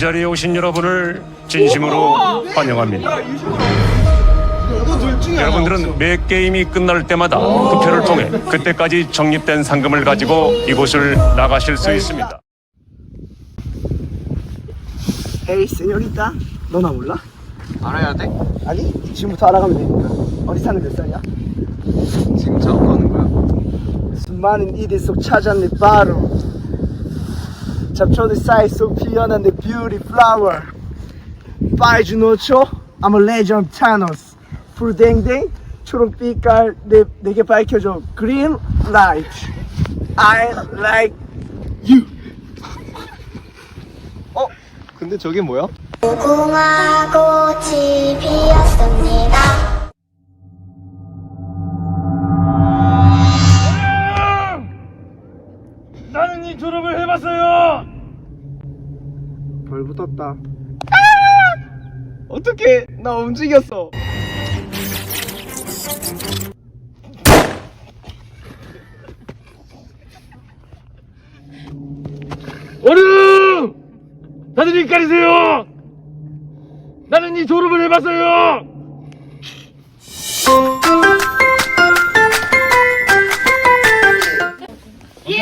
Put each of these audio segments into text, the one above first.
이 자리에 오신 여러분을 진심으로 환영합니다. 여러분들은 매 게임이 끝날 때마다 투표를 통해 그때까지 적립된 상금을 가지고 이곳을 나가실 수 있습니다. 에이 세뇨리타 너나 몰라? 알아야 돼? 아니 지금부터 알아가면 되니까 어디 사는 몇 살이야? 지금 처음 가는 거야? 수많은 이들 속 찾았네 바로 잡초들 사이 속 피어난 내 뷰티 플라워 파이즈 노초 I'm a legend Thanos 불댕댕 초록빛깔 내, 내게 밝혀줘 Green light I like you 어? 근데 저게 뭐야? 무궁화 꽃이 피었습니다. 어떻게 나 움직였어? 얼음! 다들 입 가리세요! 나는 이 졸업을 해봤어요!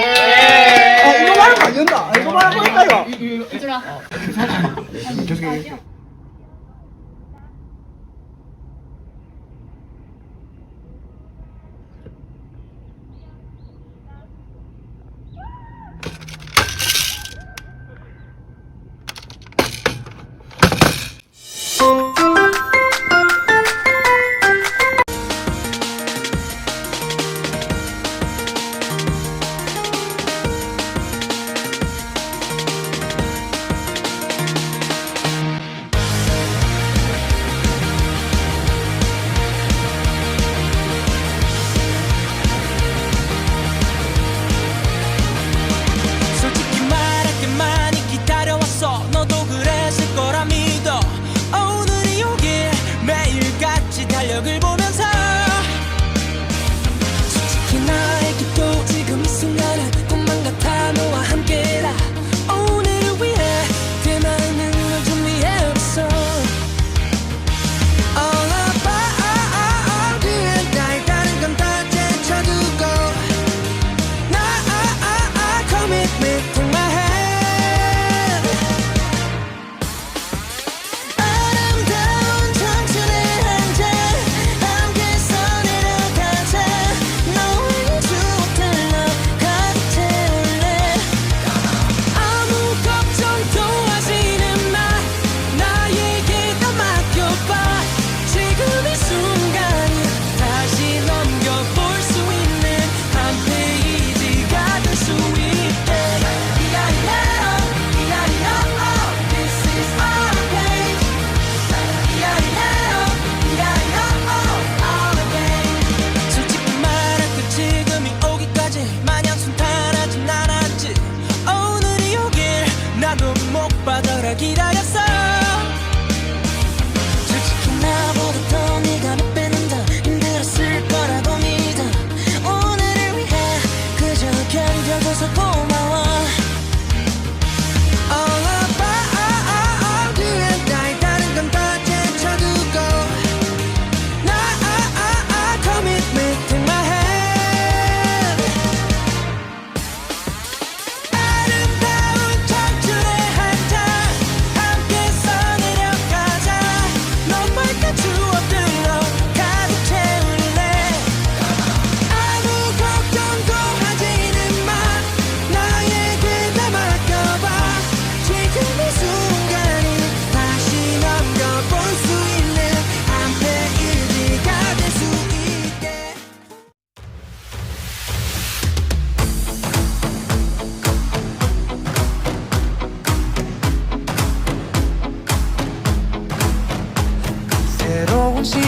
아 이거 말하면 안 된다. 이거 말하면 된다 이거. 솔직히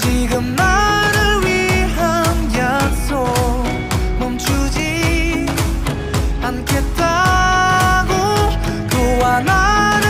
지금 나를 위한 약속 멈추지 않겠다고 또 하나를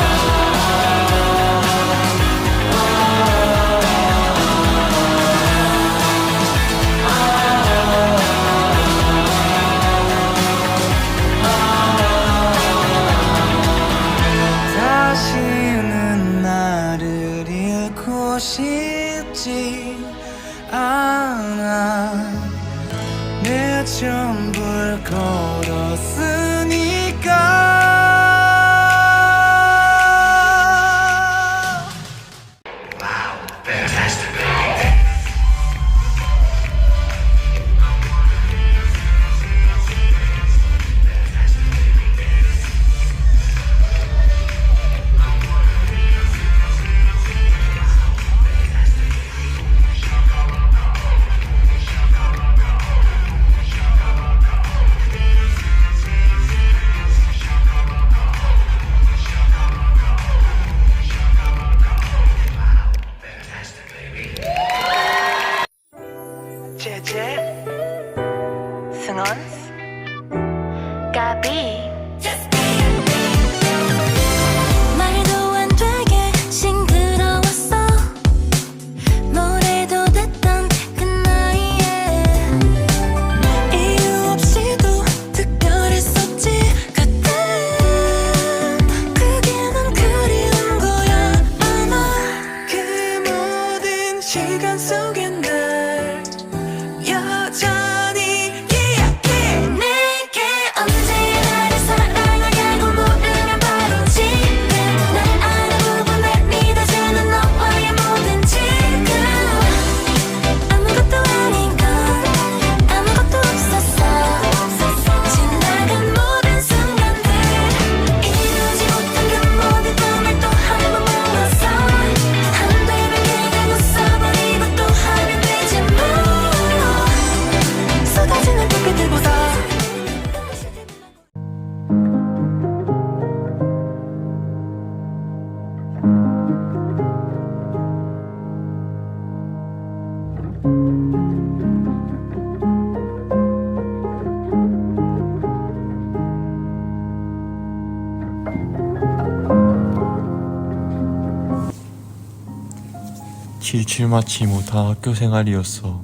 칠칠맞지 못한 학교 생활이었어.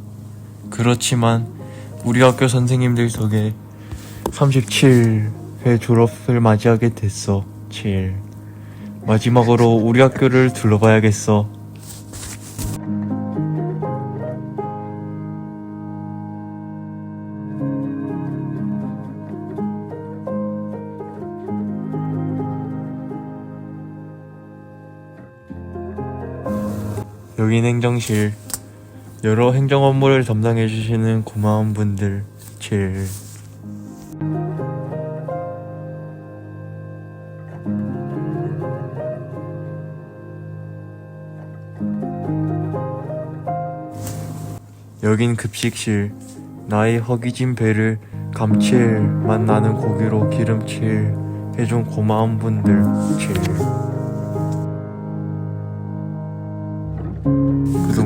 그렇지만 우리 학교 선생님들 덕에 37회 졸업을 맞이하게 됐어. 7. 마지막으로 우리 학교를 둘러봐야겠어. 여긴 행정실. 여러 행정 업무를 담당해 주시는 고마운 분들. 7. 여긴 급식실. 나의 허기진 배를 감칠맛 나는 고기로 기름칠 해준 고마운 분들. 7.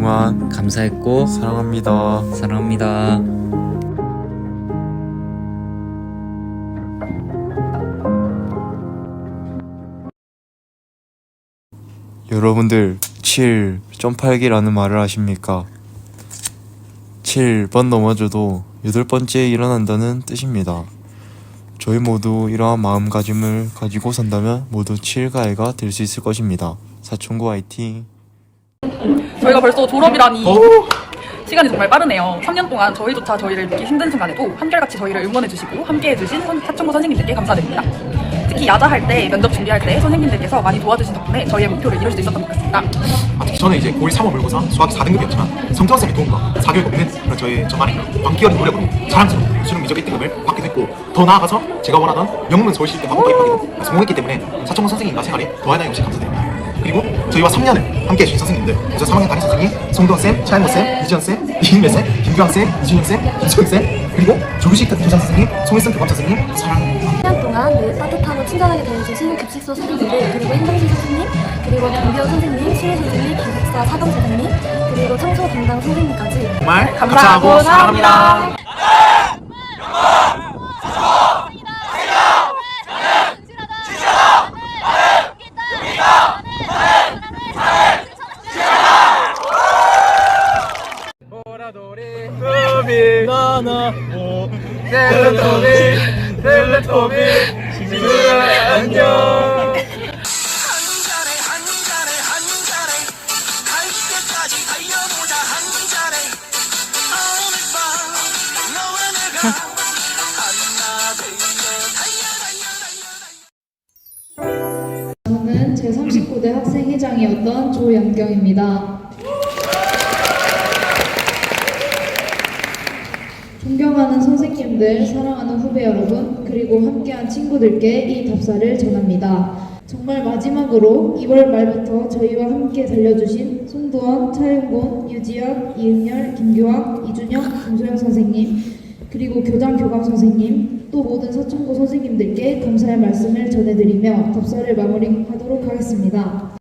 그동안 감사했고 사랑합니다. 사랑합니다. 여러분들 7 점팔기라는 말을 아십니까? 7번 넘어져도 여덟 번째 일어난다는 뜻입니다. 저희 모두 이러한 마음가짐을 가지고 산다면 모두 7가해가 될 수 있을 것입니다. 사촌구 화이팅! 저희가 벌써 졸업이라니 시간이 정말 빠르네요. 3년 동안 저희조차 저희를 믿기 힘든 순간에도 한결같이 저희를 응원해주시고 함께해주신 선- 사천고 선생님들께 감사드립니다. 특히 야자 할 때, 면접 준비할 때 선생님들께서 많이 도와주신 덕분에 저희의 목표를 이룰 수 있었던 것 같습니다. 특히 저는 이제 고1 3월 모의고사 수학 4등급이었지만 성태환 쌤의 도움과 사교육 없는 그런 저의 저만의 광기어린 노력으로 자랑스러운 수능 미적 1등급을 받게 됐고 더 나아가서 제가 원하던 영문 서울시립대 화공과에 입학에도 성공했기 때문에 사천고 선생님과 생활에 더하나이 없이 감사드립니다. 그리고 저희와 3년을 함께 해주신 선생님들 먼저 3학년 담임 선생님 송도원쌤, 차영모쌤, 이지연쌤, 이인매쌤, 김규환쌤, 이준영쌤, 이소영쌤 그리고 조규식 교장 선생님, 송일승 교감 선생님 사랑합니다. 1년 동안 늘 따뜻하고 친절하게 대해주신 급식소 선생님들 그리고 행정실 선생님 그리고 경비원 선생님, 수혜 선생님, 기숙사 사감 선생님 그리고 청소 담당 선생님까지 정말 감사하고 사랑합니다. 제39대 학생회장이었던 조연경입니다. 존경하는 선생님들, 사랑하는 후배 여러분, 그리고 함께한 친구들께 이 답사를 전합니다. 정말 마지막으로 2월 말부터 저희와 함께 달려주신 송도원, 차윤곤, 유지연, 이은열, 김규환, 이준영, 김소영 선생님, 그리고 교장 교감 선생님, 또 모든 서천고 선생님들께 감사의 말씀을 전해드리며 답사를 마무리하도록 하겠습니다.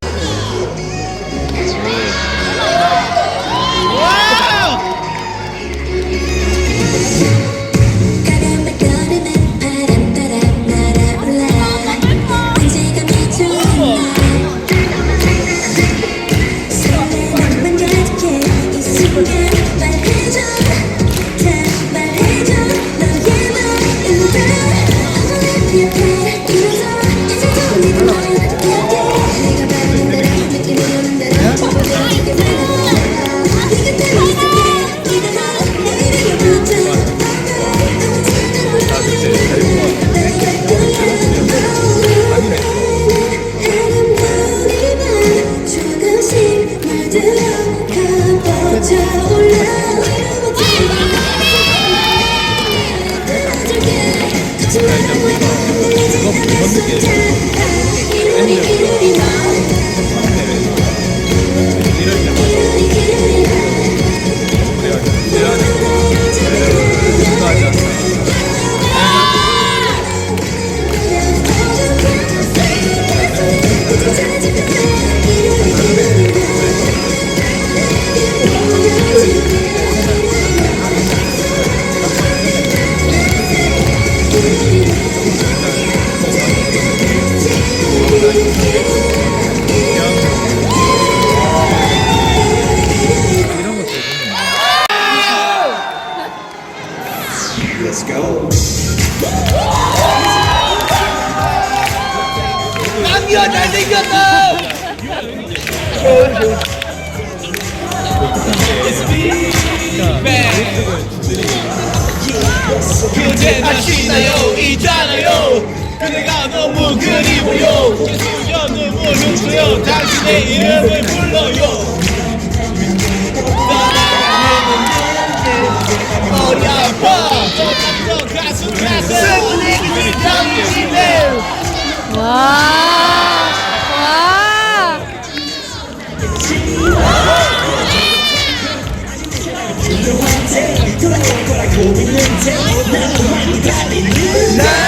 난너